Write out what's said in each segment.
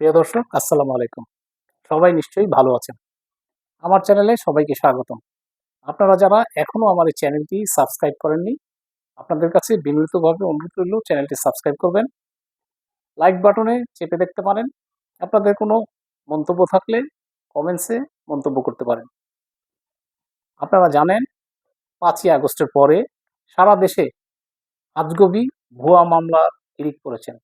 প্রিয় দর্শক, আসসালামু আলাইকুম। সবাই নিশ্চয়ই ভালো আছেন। আমার চ্যানেলে সবাইকে স্বাগতম। আপনারা যারা এখনও আমার এই চ্যানেলটি সাবস্ক্রাইব করেননি, আপনাদের কাছে বিনীতভাবে অনুরোধ রইল চ্যানেলটি সাবস্ক্রাইব করবেন। লাইক বাটনে চেপে দেখতে পারেন। আপনাদের কোনো মন্তব্য থাকলে কমেন্টসে মন্তব্য করতে পারেন। আপনারা জানেন, পাঁচই আগস্টের পরে সারা দেশে আজগবি ভুয়া মামলার হিড়িক পড়েছেন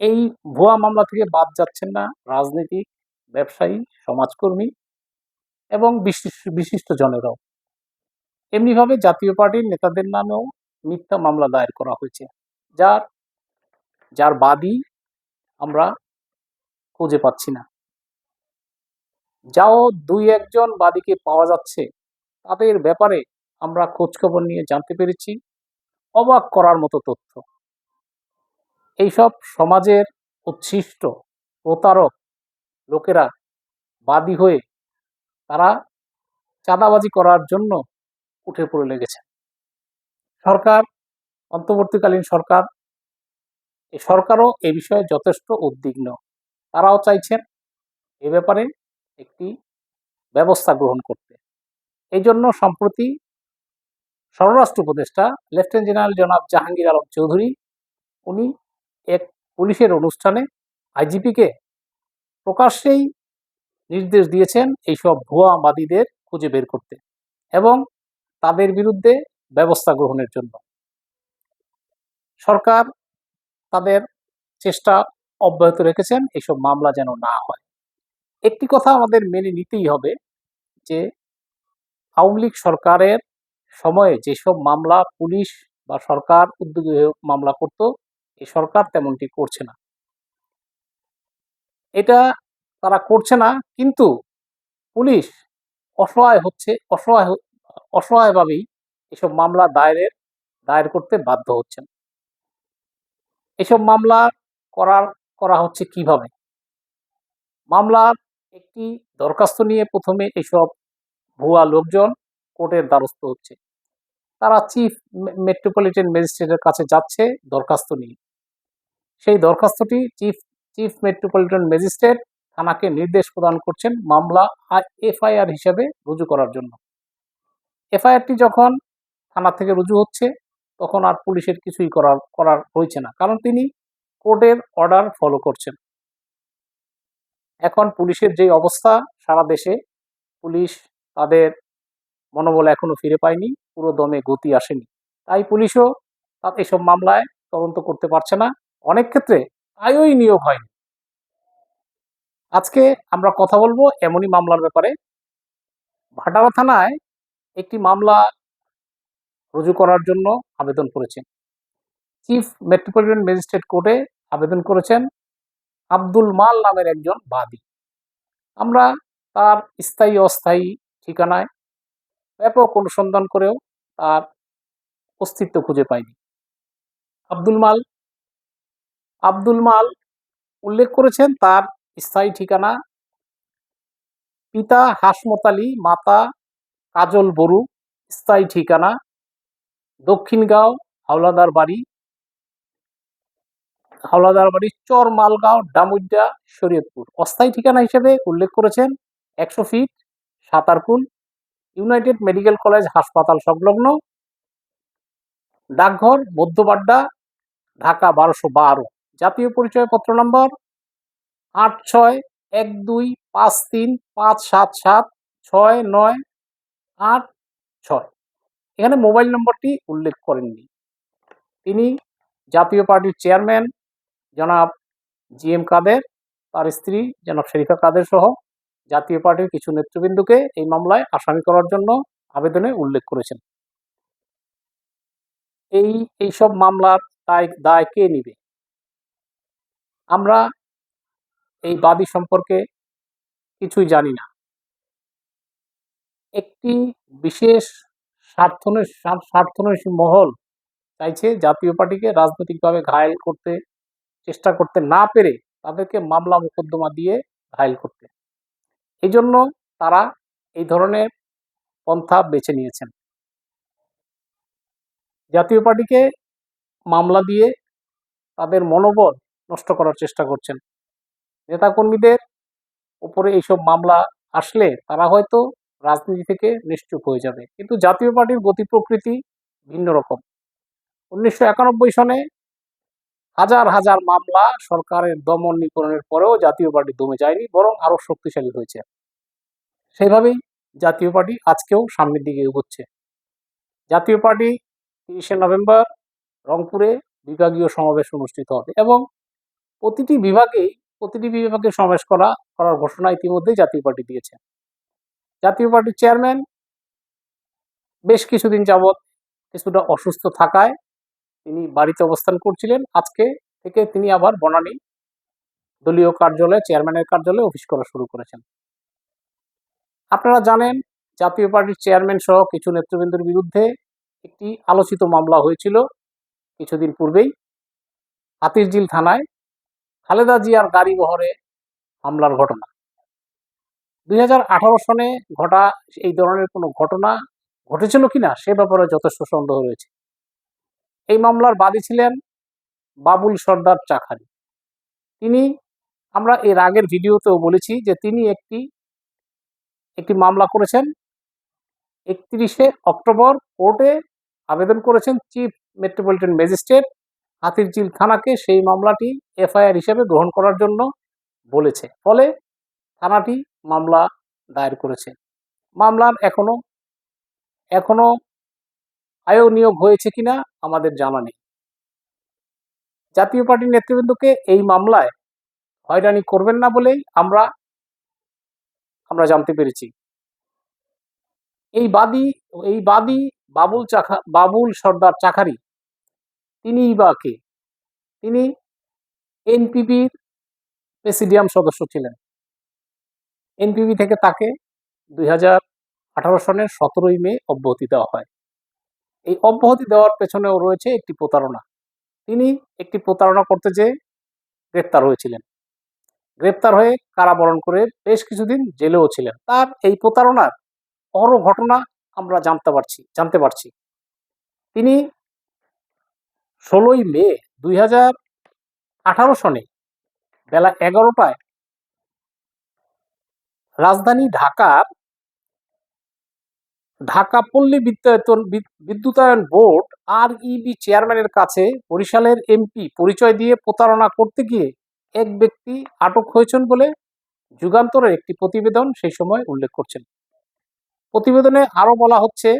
এই ভুয়া মামলা থেকে বাদ যাচ্ছেন না রাজনীতিক, ব্যবসায়ী, সমাজকর্মী এবং বিশিষ্ট বিশিষ্ট জনেরাও। এমনিভাবে জাতীয় পার্টির নেতাদের নামেও মিথ্যা মামলা দায়ের করা হয়েছে, যার যার বাদী আমরা খুঁজে পাচ্ছি না। যাও দুই একজন বাদীকে পাওয়া যাচ্ছে, তাদের ব্যাপারে আমরা খোঁজখবর নিয়ে জানতে পেরেছি। অবাক করার মতো তথ্য। এইসব সমাজের উচ্ছিষ্ট প্রতারক লোকেরা বাদী হয়ে তারা চাঁদাবাজি করার জন্য উঠে পড়ে লেগেছে। সরকার, অন্তর্বর্তীকালীন সরকার এই সরকারও এ বিষয়ে যথেষ্ট উদ্বিগ্ন। তারাও চাইছেন এ ব্যাপারে একটি ব্যবস্থা গ্রহণ করতে। এই জন্য সম্প্রতি স্বরাষ্ট্র উপদেষ্টা, লেফটেন্যান্ট জেনারেল জনাব জাহাঙ্গীর আলম চৌধুরী, উনি এক পুলিশের অনুষ্ঠানে আইজিপিকে প্রকাশ্যেই নির্দেশ দিয়েছেন এইসব ভুয়া বাদীদের খুঁজে বের করতে এবং তাদের বিরুদ্ধে ব্যবস্থা গ্রহণের জন্য। সরকার তাদের চেষ্টা অব্যাহত রেখেছেন এইসব মামলা যেন না হয়। একটি কথা আমাদের মেনে নিতেই হবে যে আওয়ামী লীগ সরকারের সময়ে যেসব মামলা পুলিশ বা সরকার উদ্যোগে মামলা করত এই সরকার তেমনটি করছে না। এটা তারা করছে না, কিন্তু পুলিশ অসহায় হচ্ছে, অসহায় অসহায়ভাবেই এসব মামলা দায়েরের দায়ের করতে বাধ্য হচ্ছেন। এসব মামলা করার, করা হচ্ছে কীভাবে? মামলার একটি দরখাস্ত নিয়ে প্রথমে এসব ভুয়া লোকজন কোর্টের দ্বারস্থ হচ্ছে। তারা চিফ মেট্রোপলিটন ম্যাজিস্ট্রেটের কাছে যাচ্ছে দরখাস্ত নিয়ে। সেই দরখাস্তটি চিফ চিফ মেট্রোপলিটন ম্যাজিস্ট্রেট থানাকে নির্দেশ প্রদান করছেন মামলা এফআইআর হিসেবে রুজু করার জন্য। এফআইআরটি যখন থানা থেকে রুজু হচ্ছে, তখন আর পুলিশের কিছুই করার করার রয়েছে না, কারণ তিনি কোর্টের অর্ডার ফলো করছেন। এখন পুলিশের যে অবস্থা, সারা দেশে পুলিশ তাদের মনোবল এখনও ফিরে পায়নি, পুরো দমে গতি আসেনি। তাই পুলিশও তার এসব মামলায় তদন্ত করতে পারছে না। অনেক ক্ষেত্রে আয়ই নিয়োগ হয়নি। আজকে আমরা কথা বলব এমনই মামলার ব্যাপারে। ভাটারা থানায় একটি মামলা রুজু করার জন্য আবেদন করেছেন। চিফ মেট্রোপলিটন ম্যাজিস্ট্রেট কোর্টে আবেদন করেছেন আব্দুল মাল নামের একজন বাদী। আমরা তার স্থায়ী অস্থায়ী ঠিকানায় ব্যাপক অনুসন্ধান করেও তার অস্তিত্ব খুঁজে পাইনি। আব্দুল মাল আব্দুল মাল উল্লেখ করেছেন, তার স্থায়ী ঠিকানা পিতা হাসমত আলী, মাতা কাজল বড়ু স্থায়ী ঠিকানা দক্ষিণগাঁও, হাওলাদার বাড়ি হাওলাদার বাড়ি চর মালগাঁও ডামুড্ডা শরীয়তপুর। অস্থায়ী ঠিকানা হিসেবে উল্লেখ করেছেন, একশো feet, Satarkul, United Medical College হাসপাতাল সংলগ্ন, ডাকঘর, মধ্যবাড্ডা, ঢাকা বারোশো বারো। জাতীয় পরিচয়পত্র নম্বর আট ছয় এক দুই পাঁচ তিন পাঁচ সাত সাত ছয় নয় আট ছয়। এখানে মোবাইল নম্বরটি উল্লেখ করেননি। তিনি জাতীয় পার্টির চেয়ারম্যান জনাব জি এম কাদের, তার স্ত্রী জনাব শরীফা কাদের সহ জাতীয় পার্টির কিছু নেতৃবৃন্দকে এই মামলায় আসামি করার জন্য আবেদনে উল্লেখ করেছেন। এই এইসব মামলার দায় দায় কে নিবে? আমরা এই বাদী সম্পর্কে কিছুই জানি না। একটি বিশেষ স্বার্থনের স্বার্থনৈশী মহল চাইছে জাতীয় পার্টিকে রাজনৈতিকভাবে ঘায়েল করতে, চেষ্টা করতে না পেরে তাদেরকে মামলা মোকদ্দমা দিয়ে ঘায়েল করতে। এই জন্য তারা এই ধরনের পন্থা বেছে নিয়েছেন। জাতীয় পার্টিকে মামলা দিয়ে তাদের মনোবল নষ্ট করার চেষ্টা করছেন। নেতাকর্মীদের উপরে এইসব মামলা আসলে তারা হয়তো রাজনীতি থেকে নিশ্চুপ হয়ে যাবে। কিন্তু জাতীয় পার্টির গতি প্রকৃতি ভিন্ন রকম। উনিশশো একানব্বই সনে হাজার হাজার মামলা সরকারের দমন নিপরণের পরেও জাতীয় পার্টি দমে যায়নি, বরং আরও শক্তিশালী হয়েছে। সেইভাবেই জাতীয় পার্টি আজকেও সামনের দিকে এগোচ্ছে। জাতীয় পার্টি তিরিশে নভেম্বর রংপুরে বিভাগীয় সমাবেশ অনুষ্ঠিত হবে এবং প্রতিটি বিভাগেই, প্রতিটি বিভাগে সমাবেশ করা, করার ঘোষণা ইতিমধ্যেই জাতীয় পার্টি দিয়েছে। জাতীয় পার্টির চেয়ারম্যান বেশ কিছুদিন যাবৎ কিছুটা অসুস্থ থাকায় তিনি বাড়িতে অবস্থান করছিলেন। আজকে থেকে তিনি আবার বনানী দলীয় কার্যালয়ে, চেয়ারম্যানের কার্যালয়ে অফিস করা শুরু করেছেন। আপনারা জানেন, জাতীয় পার্টির চেয়ারম্যান সহ কিছু নেতৃবৃন্দের বিরুদ্ধে একটি আলোচিত মামলা হয়েছিল কিছুদিন পূর্বেই। হাতিরঝিল থানায় খালেদা জিয়ার গাড়ি বহরে হামলার ঘটনা। দুই হাজার আঠারো সনে ঘটা এই ধরনের কোনো ঘটনা ঘটেছিল কিনা সে ব্যাপারে যথেষ্ট সন্দেহ রয়েছে। এই মামলার বাদী ছিলেন বাবুল সর্দার চাখারি তিনি, আমরা এর আগের ভিডিওতেও বলেছি যে তিনি একটি একটি মামলা করেছেন। একত্রিশে অক্টোবর কোর্টে আবেদন করেছেন চিফ মেট্রোপলিটন ম্যাজিস্ট্রেট হাতিরঝিল থানাকে সেই মামলাটি এফআইআর হিসেবে গ্রহণ করার জন্য বলেছে। ফলে থানাটি মামলা দায়ের করেছে। মামলার এখনও এখনও আয়ো নিয়োগ হয়েছে কিনা আমাদের জানা নেই। জাতীয় পার্টির নেতৃবৃন্দকে এই মামলায় হয়রানি করবেন না বলেই আমরা আমরা জানতে পেরেছি। এই বাদী এই বাদী বাবুল চাখা, বাবুল সর্দার চাখারি তিনি বা কে? তিনি এনপিপির প্রেসিডিয়াম সদস্য ছিলেন। এনপিপি থেকে তাকে দুই হাজার আঠারো সনের সতেরোই মে অব্যাহতি দেওয়া হয়। এই অব্যাহতি দেওয়ার পেছনেও রয়েছে একটি প্রতারণা। তিনি একটি প্রতারণা করতে যেয়ে গ্রেপ্তার হয়েছিলেন। গ্রেপ্তার হয়ে কারাবরণ করে বেশ কিছুদিন জেলেও ছিলেন। তার এই প্রতারণার বড় ঘটনা আমরা জানতে পারছি জানতে পারছি। তিনি ষোলোই মে দুই হাজার আঠারো সনে বেলা এগারোটায় রাজধানী ঢাকার ঢাকা পল্লী বিদ্যুতায়তন বিদ- বিদ্যুতায়ন বোর্ড আর ইবি চেয়ারম্যানের কাছে বরিশালের এমপি পরিচয় দিয়ে প্রতারণা করতে গিয়ে এক ব্যক্তি আটক হয়েছেন বলে যুগান্তরের একটি প্রতিবেদন সেই সময় উল্লেখ করছেন। প্রতিবেদনে আরও বলা হচ্ছে,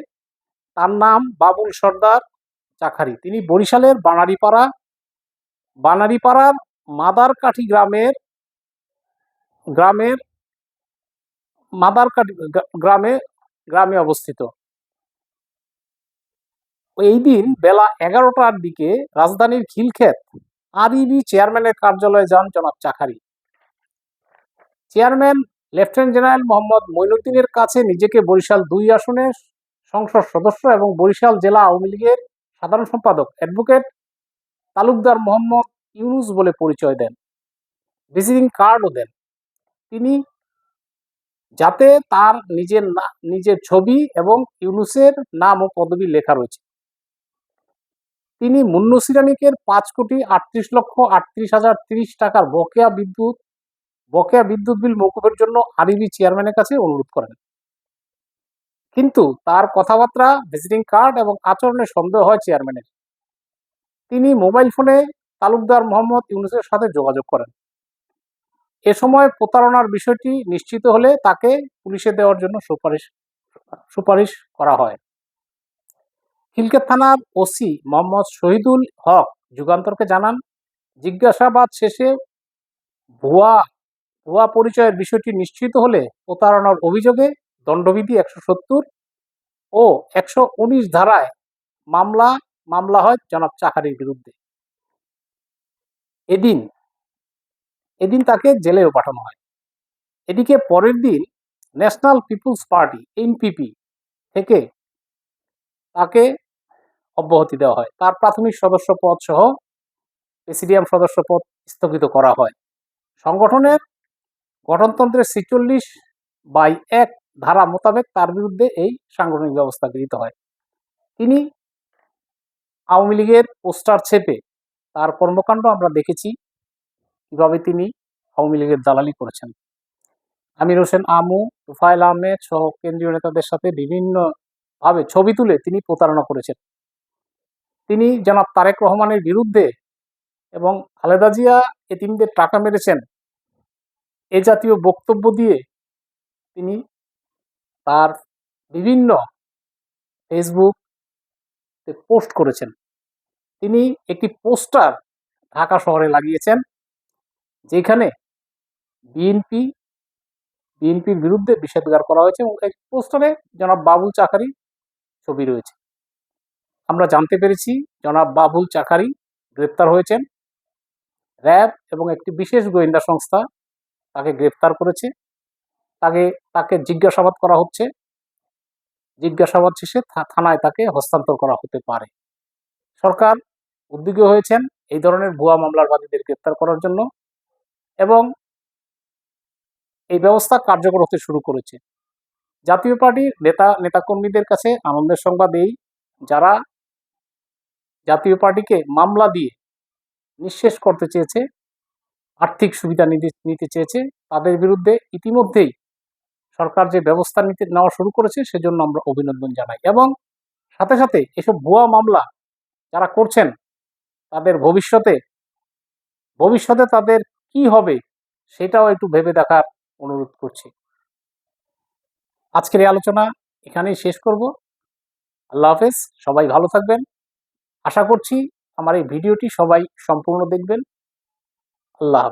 তার নাম বাবুল সর্দার চাখারি। তিনি বরিশালের বানারীপাড়া, বানারীপাড়ার মাদারকাঠি গ্রামের গ্রামের মাদারকাঠি গ্রামে গ্রামে অবস্থিত। এই দিন বেলা এগারোটার দিকে রাজধানীর খিলক্ষেত আরইবি চেয়ারম্যানের কার্যালয়ে যান জনাব Chakhari. Chairman lieutenant general Mohammad মইনুদ্দিনের কাছে নিজেকে বরিশাল দুই আসনের সংসদ সদস্য এবং বরিশাল জেলা আওয়ামী লীগের সাধারণ সম্পাদক অ্যাডভোকেট তালুকদার মোহাম্মদ ইউনুস বলে পরিচয় দেন ভিজিটিং কার্ডও দেন। তিনি যাতে তার নিজের নিজের ছবি এবং ইউনুসের নাম ও পদবি লেখা রয়েছে। তিনি মুন্নু সিরামিকের পাঁচ কোটি আটত্রিশ লক্ষ আটত্রিশ হাজার তিরিশ টাকার বকেয়া বিদ্যুৎ বকেয়া বিদ্যুৎ বিল মৌকুফের জন্য আরইবি চেয়ারম্যানের কাছে অনুরোধ করেন। কিন্তু তার কথাবার্তা ভিজিটিং কার্ড এবং আচরণে সন্দেহ হয় চেয়ারম্যানের তিনি মোবাইল ফোনে তালুকদার মোহাম্মদ ইউনুসের সাথে যোগাযোগ করেন। এ সময় প্রতারণার বিষয়টি নিশ্চিত হলে তাকে পুলিশে দেওয়ার জন্য সুপারিশ সুপারিশ করা হয়। খিলকেত থানার ওসি মোহাম্মদ শহীদুল হক যুগান্তরকে জানান, জিজ্ঞাসাবাদ শেষে ভুয়া ভুয়া পরিচয়ের বিষয়টি নিশ্চিত হলে প্রতারণার অভিযোগে দণ্ডবিধি একশো সত্তর ও একশো উনিশ ধারায় মামলা মামলা হয় জনাব চাকারির বিরুদ্ধে। এদিন এদিন তাকে জেলেও পাঠানো হয়। এদিকে পরের দিন ন্যাশনাল পিপুলস পার্টি, এনপিপি থেকে তাকে অব্যাহতি দেওয়া হয়। তার প্রাথমিক সদস্য পদ সহ প্রেসিডিয়াম সদস্য পদ স্থগিত করা হয়। সংগঠনের গঠনতন্ত্রের ছিচল্লিশ বাই এক ধারা মোতাবেক তার বিরুদ্ধে এই সাংগঠনিক ব্যবস্থা গৃহীত হয়। তিনি আওয়ামী লীগের পোস্টার ছেপে তার কর্মকাণ্ড আমরা দেখেছি, কীভাবে তিনি আওয়ামী লীগের দালালি করেছেন। আমির হোসেন আমু তুফাইল আহমেদ সহ কেন্দ্রীয় নেতাদের সাথে বিভিন্ন ভাবে ছবি তুলে তিনি প্রতারণা করেছেন। তিনি জনাব তারেক রহমানের বিরুদ্ধে এবং খালেদা জিয়া এতিমদের টাকা মেরেছেন। এ জাতীয় বক্তব্য দিয়ে তিনি তার বিভিন্ন ফেসবুক পোস্ট করেছেন। তিনি একটি পোস্টার ঢাকা শহরে লাগিয়েছেন, যেখানে বিএনপি বিএনপির বিরুদ্ধে বিষেধগার করা হয়েছে এবং এই পোস্টারে জনাব বাবুল চাকারি ছবি রয়েছে। আমরা জানতে পেরেছি জনাব বাবুল চাকারি গ্রেপ্তার হয়েছেন। র্যাব এবং একটি বিশেষ গোয়েন্দা সংস্থা তাকে গ্রেপ্তার করেছে। তাকে তাকে জিজ্ঞাসাবাদ করা হচ্ছে। জিজ্ঞাসাবাদ শেষে থানায় তাকে হস্তান্তর করা হতে পারে। সরকার উদ্যোগী হয়েছেন এই ধরনের ভুয়া মামলার বাদীদের গ্রেপ্তার করার জন্য এবং এই ব্যবস্থা কার্যকর হতে শুরু করেছে। জাতীয় পার্টির নেতা, নেতাকর্মীদের কাছে আনন্দের সংবাদ এই, যারা জাতীয় পার্টিকে মামলা দিয়ে নিঃশেষ করতে চেয়েছে, আর্থিক সুবিধা নিতে চেয়েছে, তাদের বিরুদ্ধে ইতিমধ্যেই সরকার যে ব্যবস্থা নিতে নেওয়া শুরু করেছে, সেজন্য আমরা অভিনন্দন জানাই। এবং সাথে সাথে এসব ভুয়া মামলা যারা করছেন, তাদের ভবিষ্যতে ভবিষ্যতে তাদের কি হবে, সেটাও একটু ভেবে দেখার অনুরোধ করছি। আজকের এই আলোচনা এখানেই শেষ করব। আল্লাহ হাফেজ, সবাই ভালো থাকবেন। আশা করছি আমার এই ভিডিওটি সবাই সম্পূর্ণ দেখবেন। আল্লাহ